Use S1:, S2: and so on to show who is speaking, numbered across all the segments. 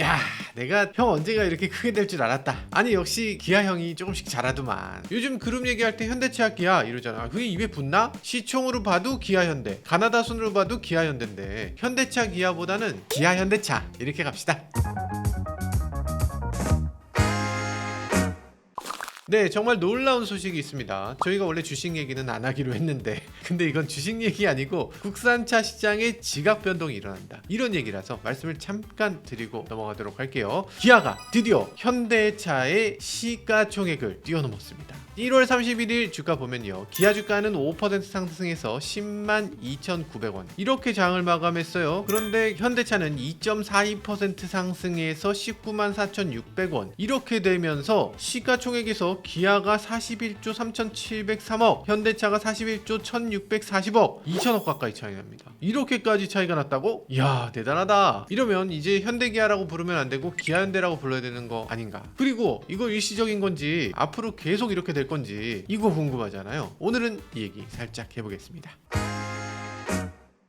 S1: 야 내가 형 언제가 이렇게 크게 될 줄 알았다. 아니 역시 기아 형이 조금씩 잘하더만. 요즘 그룹 얘기할 때 현대차 기아 이러잖아. 그게 입에 붙나? 시총으로 봐도 기아 현대 가나다 순으로 봐도 기아 현대인데 현대차 기아보다는 기아 현대차. 이렇게 갑시다 네, 정말 놀라운 소식이 있습니다. 저희가 원래 주식 얘기는 안 하기로 했는데, 근데 이건 주식 얘기 아니고 국산차 시장의 지각 변동이 일어난다. 이런 얘기라서 말씀을 잠깐 드리고 넘어가도록 할게요. 기아가 드디어 현대차의 시가총액을 뛰어넘었습니다. 1월 31일 주가 보면요. 기아 주가는 5% 상승해서 10만 2,900원. 이렇게 장을 마감했어요. 그런데 현대차는 2.42% 상승해서 19만 4,600원. 이렇게 되면서 시가총액에서 기아가 41조 3,703억, 현대차가 41조 1,640억, 2천억 가까이 차이 납니다. 이렇게까지 차이가 났다고? 이야, 대단하다. 이러면 이제 현대기아라고 부르면 안 되고 기아현대라고 불러야 되는 거 아닌가? 그리고 이거 일시적인 건지 앞으로 계속 이렇게 될 건지 이거 궁금하잖아요. 오늘은 이 얘기 살짝 해보겠습니다.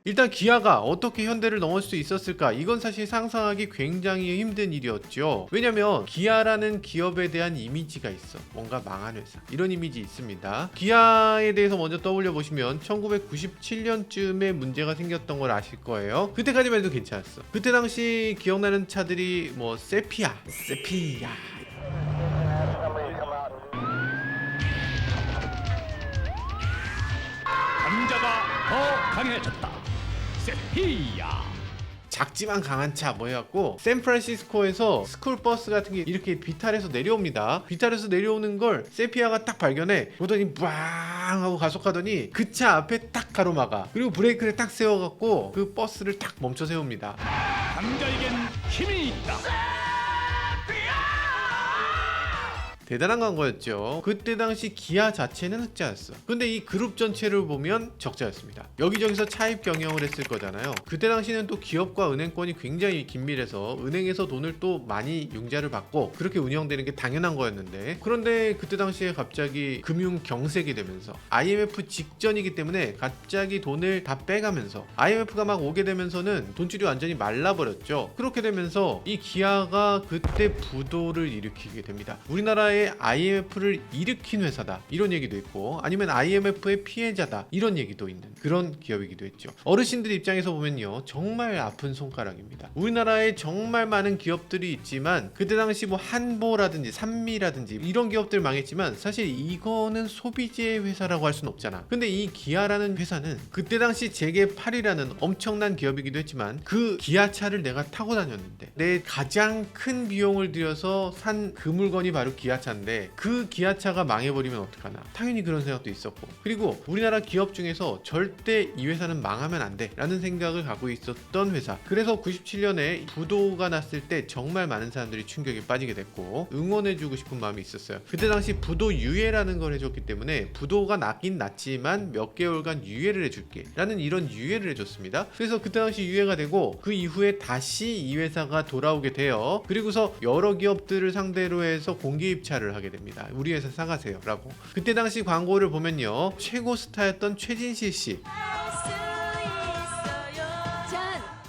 S1: 일단 기아가 어떻게 현대를 넘을 수 있었을까? 이건 사실 상상하기 굉장히 힘든 일이었죠. 왜냐면 기아라는 기업에 대한 이미지가 있어. 뭔가 망한 회사. 이런 이미지 있습니다. 기아에 대해서 먼저 떠올려 보시면 1997년쯤에 문제가 생겼던 걸 아실 거예요. 그때까지만 해도 괜찮았어. 그때 당시 기억나는 차들이 뭐 세피아, 세피아.
S2: 강해졌다. 세피야.
S1: 작지만 강한 차 뭐해갖고 샌프란시스코에서 스쿨버스 같은 게 이렇게 비탈에서 내려옵니다. 비탈에서 내려오는 걸 세피아가 딱 발견해. 보더니 빵 하고 가속하더니 그 차 앞에 딱 가로막아. 그리고 브레이크를 딱 세워갖고 그 버스를 딱 멈춰 세웁니다.
S2: 강자에겐 힘이 있다.
S1: 대단한 건 거였죠. 그때 당시 기아 자체는 흑자였어. 근데 이 그룹 전체를 보면 적자였습니다. 여기저기서 차입 경영을 했을 거잖아요. 그때 당시는 또 기업과 은행권이 굉장히 긴밀해서 은행에서 돈을 또 많이 융자를 받고 그렇게 운영되는 게 당연한 거였는데 그런데 그때 당시에 갑자기 금융 경색이 되면서 IMF 직전이기 때문에 갑자기 돈을 다 빼가면서 IMF가 막 오게 되면서는 돈줄이 완전히 말라버렸죠. 그렇게 되면서 이 기아가 그때 부도를 일으키게 됩니다. 우리나라의 IMF를 일으킨 회사다 이런 얘기도 있고 아니면 IMF의 피해자다 이런 얘기도 있는 그런 기업이기도 했죠. 어르신들 입장에서 보면요 정말 아픈 손가락입니다. 우리나라에 정말 많은 기업들이 있지만 그때 당시 뭐 한보라든지 산미라든지 이런 기업들 망했지만 사실 이거는 소비재 회사라고 할 수는 없잖아. 근데 이 기아라는 회사는 그때 당시 제게 8이라는 엄청난 기업이기도 했지만 그 기아차를 내가 타고 다녔는데 내 가장 큰 비용을 들여서 산 그 물건이 바로 기아차 인데 그 기아차가 망해버리면 어떡하나. 당연히 그런 생각도 있었고. 그리고 우리나라 기업 중에서 절대 이 회사는 망하면 안 돼. 라는 생각을 갖고 있었던 회사. 그래서 97년에 부도가 났을 때 정말 많은 사람들이 충격에 빠지게 됐고 응원해주고 싶은 마음이 있었어요. 그때 당시 부도 유예라는 걸 해줬기 때문에 부도가 났긴 났지만 몇 개월간 유예를 해줄게. 라는 이런 유예를 해줬습니다. 그래서 그때 당시 유예가 되고 그 이후에 다시 이 회사가 돌아오게 돼요. 그리고서 여러 기업들을 상대로 해서 공개 입찰 을 하게 됩니다 우리 회사 사가세요 라고 그때 당시 광고를 보면요 최고 스타였던 최진실
S3: 씨전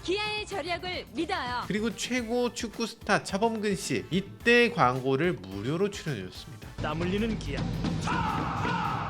S3: 기아의 저력을 믿어요.
S1: 그리고 최고 축구 스타 차범근 씨 이때 광고를 무료로 출연해 줬습니다
S2: 땀 흘리는 기아.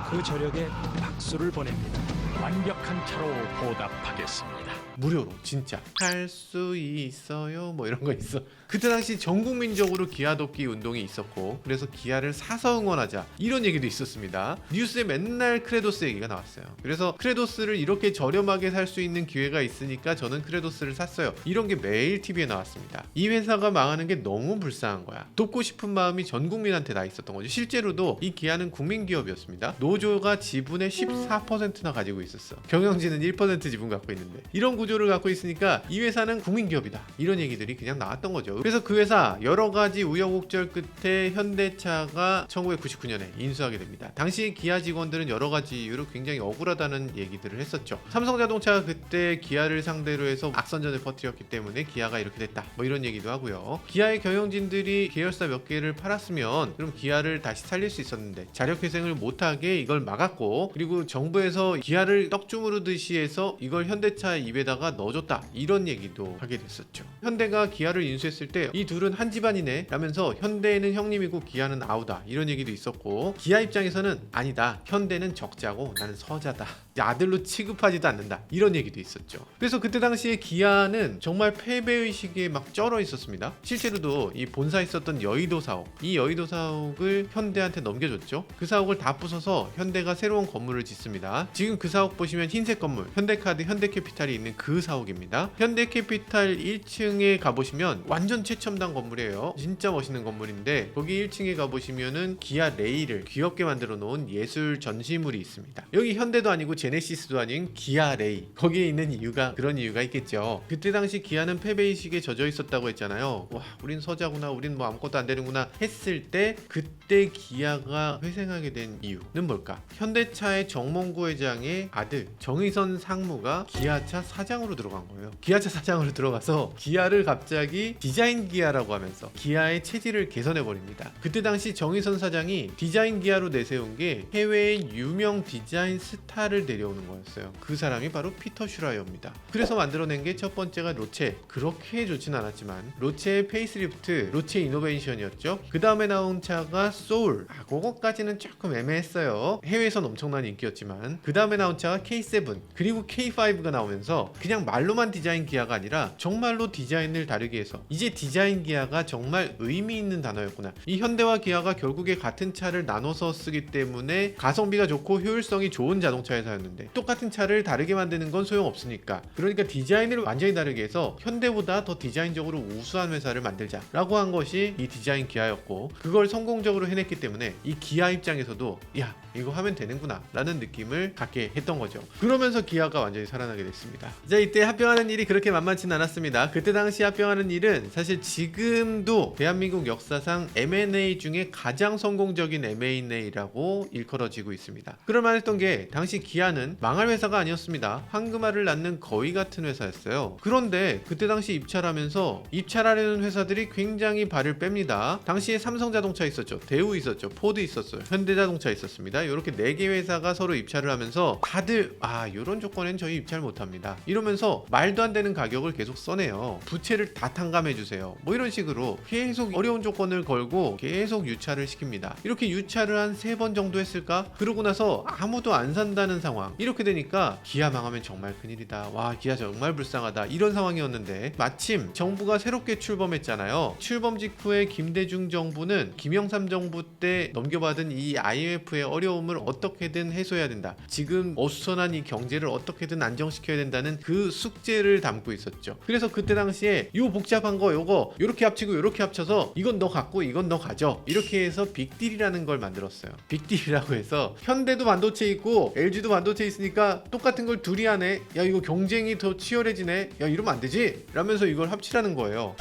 S2: 그 저력에 박수를 보냅니다. 완벽한 차로 보답하겠습니다.
S1: 무료로 진짜. 할 수 있어요. 뭐 이런 거 있어. 그때 당시 전 국민적으로 기아 돕기 운동이 있었고 그래서 기아를 사서 응원하자 이런 얘기도 있었습니다. 뉴스에 맨날 크레도스 얘기가 나왔어요. 그래서 크레도스를 이렇게 저렴하게 살 수 있는 기회가 있으니까 저는 크레도스를 샀어요. 이런 게 매일 TV에 나왔습니다. 이 회사가 망하는 게 너무 불쌍한 거야. 돕고 싶은 마음이 전 국민한테 다 있었던 거죠 실제로도 이 기아는 국민 기업이었습니다. 노조가 지분의 14%나 가지고 있었어. 경영진은 1% 지분 갖고 있는데. 이런 구조를 갖고 있으니까 이 회사는 국민 기업이다. 이런 얘기들이 그냥 나왔던 거죠. 그래서 그 회사 여러 가지 우여곡절 끝에 현대차가 1999년에 인수하게 됩니다. 당시 기아 직원들은 여러 가지 이유로 굉장히 억울하다는 얘기들을 했었죠. 삼성자동차가 그때 기아를 상대로 해서 악선전을 퍼뜨렸기 때문에 기아가 이렇게 됐다. 뭐 이런 얘기도 하고요. 기아의 경영진들이 계열사 몇 개를 팔았으면 그럼 기아를 다시 살릴 수 있었는데 자력회생을 못하게 이걸 막았고 그리고 정부에서 기아를 떡주무르듯이 해서 이걸 현대차 입에다 계좌에다가 넣어줬다 이런 얘기도 하게 됐었죠. 현대가 기아를 인수했을 때 이 둘은 한 집안이네 라면서 현대는 형님이고 기아는 아우다 이런 얘기도 있었고 기아 입장에서는 아니다 현대는 적자고 나는 서자다 아들로 취급하지도 않는다 이런 얘기도 있었죠. 그래서 그때 당시에 기아는 정말 패배 의식에 막 쩔어 있었습니다. 실제로도 이 본사 있었던 여의도 사옥 이 여의도 사옥을 현대한테 넘겨줬죠. 그 사옥을 다 부숴서 현대가 새로운 건물을 짓습니다. 지금 그 사옥 보시면 흰색 건물 현대카드 현대캐피탈이 있는 그 사옥입니다. 현대캐피탈 1층에 가보시면 완전 최첨단 건물이에요. 진짜 멋있는 건물인데 거기 1층에 가보시면은 기아 레이를 귀엽게 만들어 놓은 예술 전시물이 있습니다. 여기 현대도 아니고 제네시스도 아닌 기아 레이 거기에 있는 이유가 그런 이유가 있겠죠. 그때 당시 기아는 패배의식에 져져 있었다고 했잖아요. 와, 우린 서자구나, 우린 뭐 아무것도 안 되는구나 했을 때 그때 기아가 회생하게 된 이유는 뭘까? 현대차의 정몽구 회장의 아들 정의선 상무가 기아차 사장 으로 들어간 거예요. 기아차 사장으로 들어가서 기아를 갑자기 디자인 기아라고 하면서 기아의 체질을 개선해 버립니다. 그때 당시 정의선 사장이 디자인 기아로 내세운 게 해외의 유명 디자인 스타를 데려오는 거였어요. 그 사람이 바로 피터 슈라이어입니다. 그래서 만들어낸 게 첫 번째가 로체. 그렇게 좋진 않았지만 로체의 페이스리프트, 로체 이노베이션이었죠. 그 다음에 나온 차가 소울. 아, 그거까지는 조금 애매했어요. 해외에선 엄청난 인기였지만 그 다음에 나온 차가 K7 그리고 K5가 나오면서 그냥 말로만 디자인 기아가 아니라 정말로 디자인을 다르게 해서. 이제 디자인 기아가 정말 의미 있는 단어였구나. 이 현대와 기아가 결국에 같은 차를 나눠서 쓰기 때문에 가성비가 좋고 효율성이 좋은 자동차 회사였는데 똑같은 차를 다르게 만드는 건 소용없으니까. 그러니까 디자인을 완전히 다르게 해서 현대보다 더 디자인적으로 우수한 회사를 만들자라고 한 것이 이 디자인 기아였고 그걸 성공적으로 해냈기 때문에 이 기아 입장에서도 야 이거 하면 되는구나 라는 느낌을 갖게 했던 거죠. 그러면서 기아가 완전히 살아나게 됐습니다 자 이때 합병하는 일이 그렇게 만만치는 않았습니다. 그때 당시 합병하는 일은 사실 지금도 대한민국 역사상 M&A 중에 가장 성공적인 M&A라고 일컬어지고 있습니다. 그럴만 했던 게 당시 기아는 망할 회사가 아니었습니다. 황금알을 낳는 거위 같은 회사였어요. 그런데 그때 당시 입찰 하면서 입찰하려는 회사들이 굉장히 발을 뺍니다. 당시에 삼성자동차 있었죠. 대우 있었죠. 포드 있었어요. 현대자동차 있었습니다. 이렇게 네개 회사가 서로 입찰을 하면서 다들 아 이런 조건엔 저희 입찰 못합니다. 이 러면서 말도 안 되는 가격을 계속 써내요. 부채를 다 탕감해 주세요. 뭐 이런 식으로 계속 어려운 조건을 걸고 계속 유찰을 시킵니다. 이렇게 유찰을 한 세 번 정도 했을까? 그러고 나서 아무도 안 산다는 상황. 이렇게 되니까 기아 망하면 정말 큰일이다. 와 기아 정말 불쌍하다. 이런 상황이었는데 마침 정부가 새롭게 출범했잖아요. 출범 직후에 김대중 정부는 김영삼 정부 때 넘겨받은 이 IMF의 어려움을 어떻게든 해소해야 된다. 지금 어수선한 이 경제를 어떻게든 안정시켜야 된다는 그 숙제를 담고 있었죠. 그래서 그때 당시에 요 복잡한 거 요거 요렇게 합치고 요렇게 합쳐서 이건 너 갖고 이건 너 가져. 이렇게 해서 빅딜이라는 걸 만들었어요. 빅딜이라고 해서 현대도 반도체 있고 LG도 반도체 있으니까 똑같은 걸 둘이 하네. 야 이거 경쟁이 더 치열해지네. 야 이러면 안 되지? 라면서 이걸 합치라는 거예요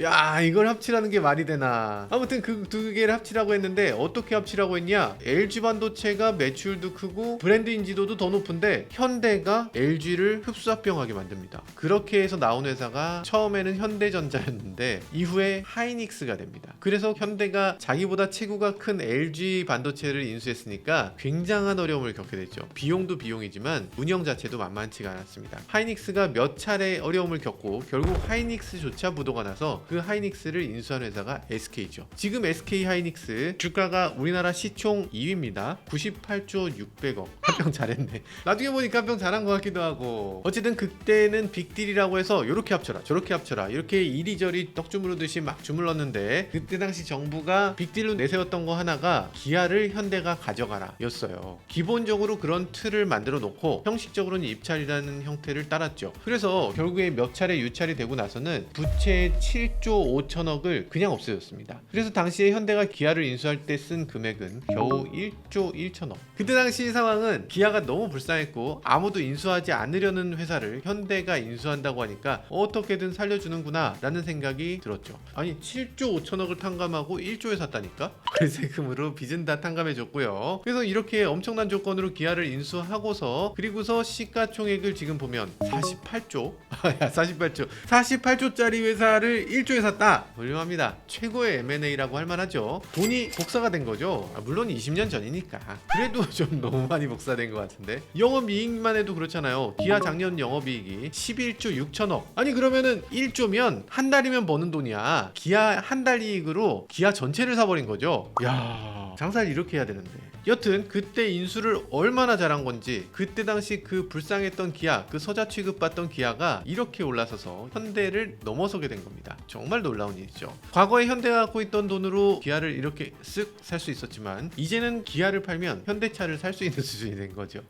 S1: 야 이걸 합치라는 게 말이 되나? 아무튼 그 두 개를 합치라고 했는데 어떻게 합치라고 했냐? LG 반도체가 매출도 크고 브랜드 인지도도 더 높은데 현대가 LG를 흡수합병하게 만듭니다. 그렇게 해서 나온 회사가 처음에는 현대전자였는데 이후에 하이닉스가 됩니다. 그래서 현대가 자기보다 체구가 큰 LG 반도체를 인수했으니까 굉장한 어려움을 겪게 됐죠. 비용도 비용이지만 운영 자체도 만만치가 않았습니다. 하이닉스가 몇 차례 어려움을 겪고 결국 하이닉스조차 부도가 나서 그 하이닉스를 인수한 회사가 SK죠. 지금 SK 하이닉스 주가가 우리나라 시총 2위입니다. 98조 600억. 합병 잘했네. 나중에 보니까 합병 잘한 것 같기도 하고. 어쨌든 그때는 빅딜이라고 해서 이렇게 합쳐라, 저렇게 합쳐라, 이렇게 이리저리 떡 주무르듯이 막 주물렀는데 그때 당시 정부가 빅딜로 내세웠던 거 하나가 기아를 현대가 가져가라였어요. 기본적으로 그런 틀을 만들어 놓고 형식적으로는 입찰이라는 형태를 따랐죠. 그래서 결국에 몇 차례 유찰이 되고 나서는 부채 7조 5천억을 그냥 없애줬습니다. 그래서 당시에 현대가 기아를 인수할 때 쓴 금액은 겨우 1조 1천억. 그때 당시 상황은 기아가 너무 불쌍했고 아무도 인수하지 않으려는 회사를 현대가 인수한다고 하니까 어떻게든 살려주는구나 라는 생각이 들었죠. 아니 7조 5천억을 탕감하고 1조에 샀다니까? 그세금으로 빚은 다 탕감해줬고요. 그래서 이렇게 엄청난 조건으로 기아를 인수하고서 그리고서 시가총액을 지금 보면 48조 야 48조 48조짜리 회사를 1조에 샀다. 훌륭합니다. 최고의 M&A라고 할 만하죠. 돈이 복사가 된 거죠. 아, 물론 20년 전이니까. 그래도 좀 너무 많이 복사된 것 같은데. 영업이익만 해도 그렇잖아요. 기아 작년 영업이익이 11조 6천억. 아니 그러면은 1조면 한 달이면 버는 돈이야. 기아 한 달 이익으로 기아 전체를 사버린 거죠. 야 장사를 이렇게 해야 되는데. 여튼 그때 인수를 얼마나 잘한 건지 그때 당시 그 불쌍했던 기아 그 서자 취급받던 기아가 이렇게 올라서서 현대를 넘어서게 된 겁니다. 정말 놀라운 일이죠. 과거에 현대가 갖고 있던 돈으로 기아를 이렇게 쓱 살 수 있었지만 이제는 기아를 팔면 현대차를 살 수 있는 수준이 된 거죠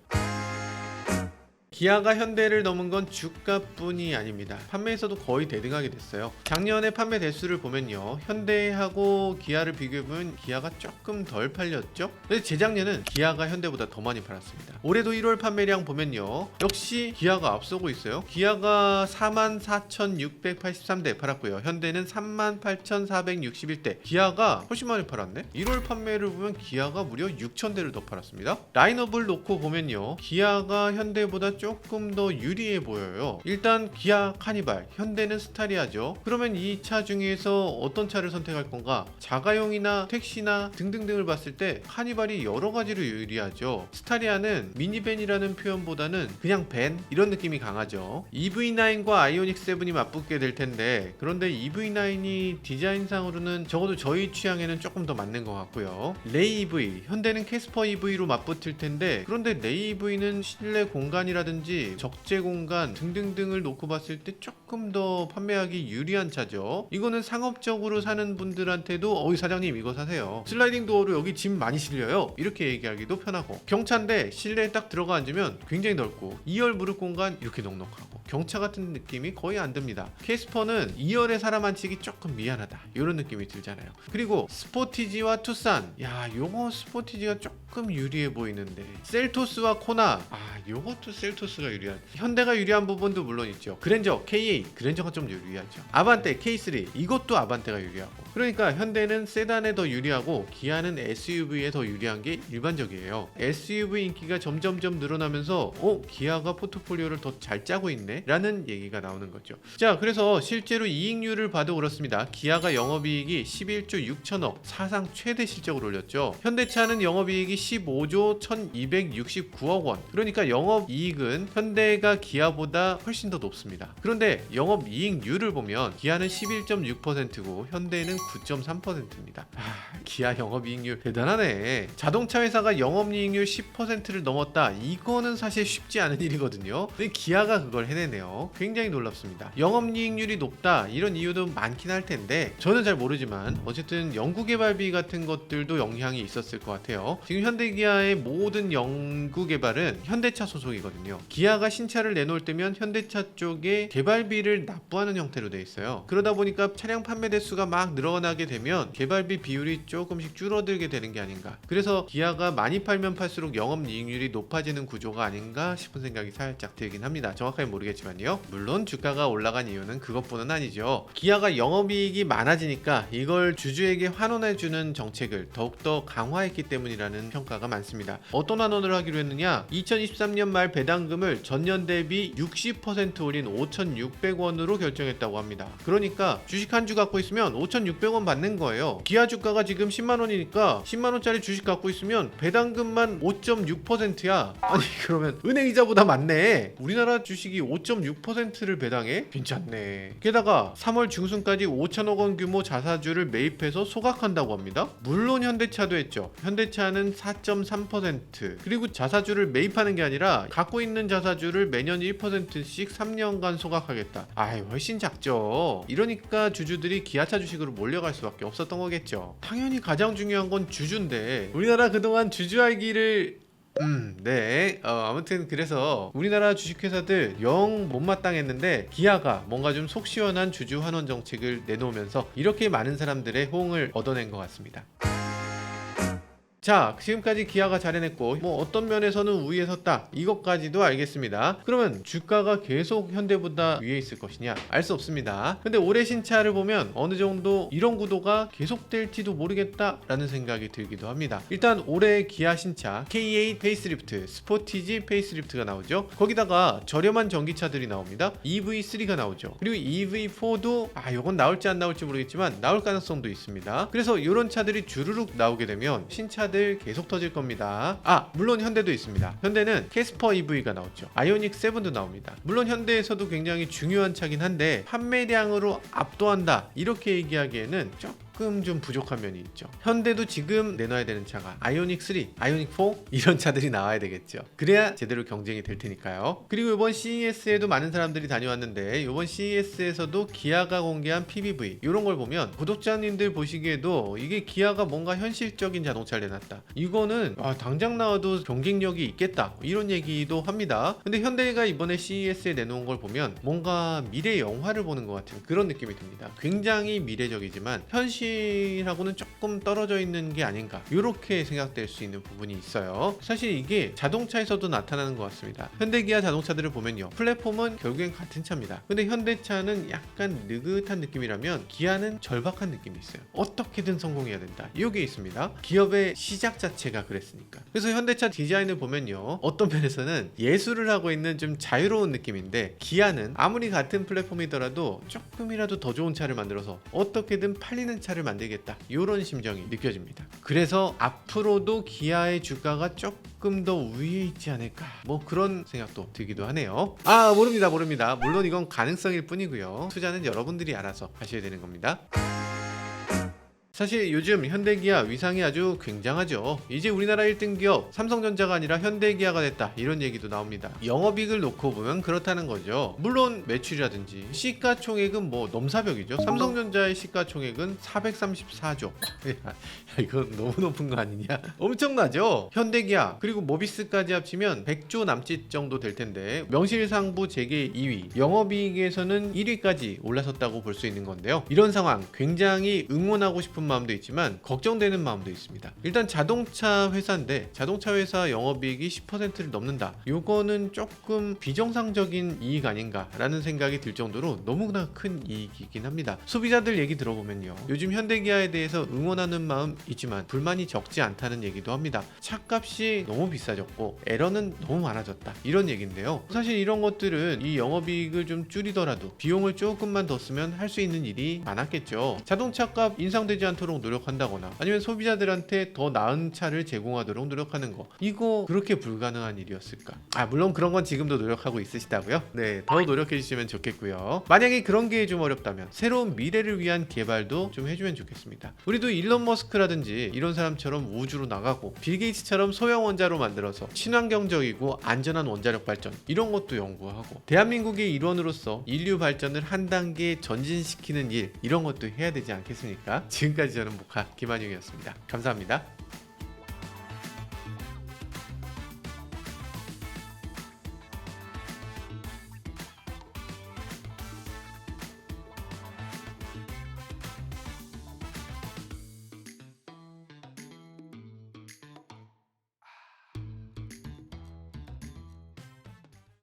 S1: 기아가 현대를 넘은 건 주가뿐이 아닙니다. 판매에서도 거의 대등하게 됐어요. 작년에 판매 대수를 보면요. 현대하고 기아를 비교해보면 기아가 조금 덜 팔렸죠? 근데 재작년은 기아가 현대보다 더 많이 팔았습니다. 올해도 1월 판매량 보면요. 역시 기아가 앞서고 있어요. 기아가 44,683대 팔았고요. 현대는 38,461대. 기아가 훨씬 많이 팔았네? 1월 판매를 보면 기아가 무려 6,000대를 더 팔았습니다. 라인업을 놓고 보면요. 기아가 현대보다 조금 더 유리해 보여요. 일단 기아 카니발, 현대는 스타리아죠. 그러면 이 차 중에서 어떤 차를 선택할 건가? 자가용이나 택시나 등등등을 봤을 때 카니발이 여러 가지로 유리하죠. 스타리아는 미니밴이라는 표현보다는 그냥 밴 이런 느낌이 강하죠. EV9과 아이오닉 7이 맞붙게 될 텐데 그런데 EV9이 디자인상으로는 적어도 저희 취향에는 조금 더 맞는 것 같고요. 레이 EV, 현대는 캐스퍼 EV로 맞붙을 텐데 그런데 레이 EV는 실내 공간이라든지 적재 공간 등등등을 놓고 봤을 때 조금 더 판매하기 유리한 차죠. 이거는 상업적으로 사는 분들한테도 어이 사장님 이거 사세요. 슬라이딩 도어로 여기 짐 많이 실려요. 이렇게 얘기하기도 편하고 경차인데 실내에 딱 들어가 앉으면 굉장히 넓고 2열 무릎 공간 이렇게 넉넉하고 경차 같은 느낌이 거의 안 듭니다. 캐스퍼는 2열에 사람 앉히기 조금 미안하다 이런 느낌이 들잖아요. 그리고 스포티지와 투싼 야 요거 스포티지가 조금 유리해 보이는데 셀토스와 코나 아 요것도 셀토스가 유리한 현대가 유리한 부분도 물론 있죠. 그랜저 K8 그랜저가 좀 유리하죠. 아반떼 K3 이것도 아반떼가 유리하고 그러니까 현대는 세단에 더 유리하고 기아는 SUV에 더 유리한 게 일반적이에요. SUV 인기가 점점점 늘어나면서 어 기아가 포트폴리오를 더 잘 짜고 있네 라는 얘기가 나오는 거죠. 자 그래서 실제로 이익률을 봐도 그렇습니다. 기아가 영업이익이 11조 6천억 사상 최대 실적을 올렸죠. 현대차는 영업이익이 15조 1269억 원 그러니까 영업 이익은 현대가 기아보다 훨씬 더 높습니다. 그런데 영업 이익률을 보면 기아는 11.6%고 현대는 9.3%입니다. 아, 기아 영업 이익률 대단하네. 자동차 회사가 영업 이익률 10%를 넘었다. 이거는 사실 쉽지 않은 일이거든요. 근데 기아가 그걸 해내네요. 굉장히 놀랍습니다. 영업 이익률이 높다 이런 이유도 많긴 할 텐데 저는 잘 모르지만 어쨌든 연구 개발비 같은 것들도 영향이 있었을 것 같아요. 지금 현 대기아의 모든 연구 개발은 현대차 소속이거든요. 기아가 신차를 내놓을 때면 현대차 쪽에 개발비를 납부하는 형태로 돼 있어요. 그러다 보니까 차량 판매 대수가 막 늘어나게 되면 개발비 비율이 조금씩 줄어들게 되는 게 아닌가. 그래서 기아가 많이 팔면 팔수록 영업 이익률이 높아지는 구조가 아닌가 싶은 생각이 살짝 들긴 합니다. 정확하게 모르겠지만요. 물론 주가가 올라간 이유는 그것뿐은 아니죠. 기아가 영업이익이 많아지니까 이걸 주주에게 환원해주는 정책을 더욱더 강화했기 때문이라는 평 가가 많습니다. 어떤 환원을 하기로 했느냐? 2023년 말 배당금을 전년 대비 60% 올린 5,600원으로 결정했다고 합니다. 그러니까 주식 한 주 갖고 있으면 5,600원 받는 거예요. 기아 주가가 지금 10만 원이니까 10만 원짜리 주식 갖고 있으면 배당금만 5.6%야. 아니 그러면 은행 이자보다 많네. 우리나라 주식이 5.6%를 배당해? 괜찮네. 게다가 3월 중순까지 5천억 원 규모 자사주를 매입해서 소각한다고 합니다. 물론 현대차도 했죠. 현대차는 4.3% 그리고 자사주를 매입하는 게 아니라 갖고 있는 자사주를 매년 1%씩 3년간 소각하겠다. 아이 훨씬 작죠. 이러니까 주주들이 기아차 주식으로 몰려갈 수밖에 없었던 거겠죠. 당연히 가장 중요한 건 주주인데 우리나라 그동안 주주 알기를 음, 네. 어, 아무튼 그래서 우리나라 주식회사들 영 못마땅했는데 기아가 뭔가 좀 속 시원한 주주 환원 정책을 내놓으면서 이렇게 많은 사람들의 호응을 얻어낸 것 같습니다. 자, 지금까지 기아가 잘해냈고 뭐 어떤 면에서는 우위에 섰다. 이것까지도 알겠습니다. 그러면 주가가 계속 현대보다 위에 있을 것이냐? 알 수 없습니다. 근데 올해 신차를 보면 어느 정도 이런 구도가 계속될지도 모르겠다 라는 생각이 들기도 합니다. 일단 올해 기아 신차 K8 페이스리프트, 스포티지 페이스리프트가 나오죠. 거기다가 저렴한 전기차들이 나옵니다. EV3가 나오죠. 그리고 EV4도 아 이건 나올지 안 나올지 모르겠지만 나올 가능성도 있습니다. 그래서 이런 차들이 주르륵 나오게 되면 신차 들 계속 터질 겁니다. 아 물론 현대도 있습니다. 현대는 캐스퍼 EV가 나오죠. 아이오닉 7도 나옵니다. 물론 현대에서도 굉장히 중요한 차긴 한데 판매량으로 압도한다 이렇게 얘기하기에는 조금 좀 부족한 면이 있죠. 현대도 지금 내놔야 되는 차가 아이오닉 3, 아이오닉 4 이런 차들이 나와야 되겠죠. 그래야 제대로 경쟁이 될 테니까요. 그리고 이번 CES에도 많은 사람들이 다녀왔는데 이번 CES에서도 기아가 공개한 PBV 이런 걸 보면 구독자님들 보시기에도 이게 기아가 뭔가 현실적인 자동차를 내놨다. 이거는 아, 당장 나와도 경쟁력이 있겠다 이런 얘기도 합니다. 근데 현대가 이번에 CES에 내놓은 걸 보면 뭔가 미래 영화를 보는 것 같은 그런 느낌이 듭니다. 굉장히 미래적이지만 현실 하고는 조금 떨어져 있는 게 아닌가 이렇게 생각될 수 있는 부분이 있어요. 사실 이게 자동차에서도 나타나는 것 같습니다. 현대기아 자동차들을 보면요, 플랫폼은 결국엔 같은 차입니다. 근데 현대차는 약간 느긋한 느낌이라면 기아는 절박한 느낌이 있어요. 어떻게든 성공해야 된다. 이게 있습니다. 기업의 시작 자체가 그랬으니까. 그래서 현대차 디자인을 보면요, 어떤 면에서는 예술을 하고 있는 좀 자유로운 느낌인데 기아는 아무리 같은 플랫폼이더라도 조금이라도 더 좋은 차를 만들어서 어떻게든 팔리는 차를 만들겠다. 이런 심정이 느껴집니다. 그래서 앞으로도 기아의 주가가 조금 더 위에 있지 않을까. 뭐 그런 생각도 들기도 하네요. 아 모릅니다, 모릅니다. 물론 이건 가능성일 뿐이고요. 투자는 여러분들이 알아서 하셔야 되는 겁니다. 사실 요즘 현대기아 위상이 아주 굉장하죠. 이제 우리나라 1등 기업 삼성전자가 아니라 현대기아가 됐다 이런 얘기도 나옵니다. 영업이익을 놓고 보면 그렇다는 거죠. 물론 매출이라든지 시가총액은 뭐 넘사벽이죠. 삼성전자의 시가총액은 434조. 야, 이건 너무 높은 거 아니냐? 엄청나죠. 현대기아 그리고 모비스까지 합치면 100조 남짓 정도 될 텐데 명실상부 재계 2위, 영업이익에서는 1위까지 올라섰다고 볼 수 있는 건데요. 이런 상황 굉장히 응원하고 싶은 마음도 있지만 걱정되는 마음도 있습니다. 일단 자동차 회사인데 자동차 회사 영업이익이 10%를 넘는다. 요거는 조금 비정상적인 이익 아닌가라는 생각이 들 정도로 너무나 큰 이익이긴 합니다. 소비자들 얘기 들어보면요. 요즘 현대기아에 대해서 응원하는 마음 있지만 불만이 적지 않다는 얘기도 합니다. 차값이 너무 비싸졌고 에러는 너무 많아졌다. 이런 얘기인데요. 사실 이런 것들은 이 영업이익을 좀 줄이더라도 비용을 조금만 더 쓰면 할 수 있는 일이 많았겠죠. 자동차 값 인상되지 않 도록 노력한다거나 아니면 소비자들한테 더 나은 차를 제공하도록 노력하는 거 이거 그렇게 불가능한 일이었을까? 아 물론 그런 건 지금도 노력하고 있으시다고요? 네, 더 노력해 주시면 좋겠고요. 만약에 그런 게 좀 어렵다면 새로운 미래를 위한 개발도 좀 해주면 좋겠습니다. 우리도 일론 머스크라든지 이런 사람처럼 우주로 나가고 빌 게이츠처럼 소형 원자로 만들어서 친환경적이고 안전한 원자력 발전 이런 것도 연구하고 대한민국의 일원으로서 인류 발전을 한 단계 전진시키는 일 이런 것도 해야 되지 않겠습니까? 지금까지 저는 목화 김한용이었습니다. 감사합니다.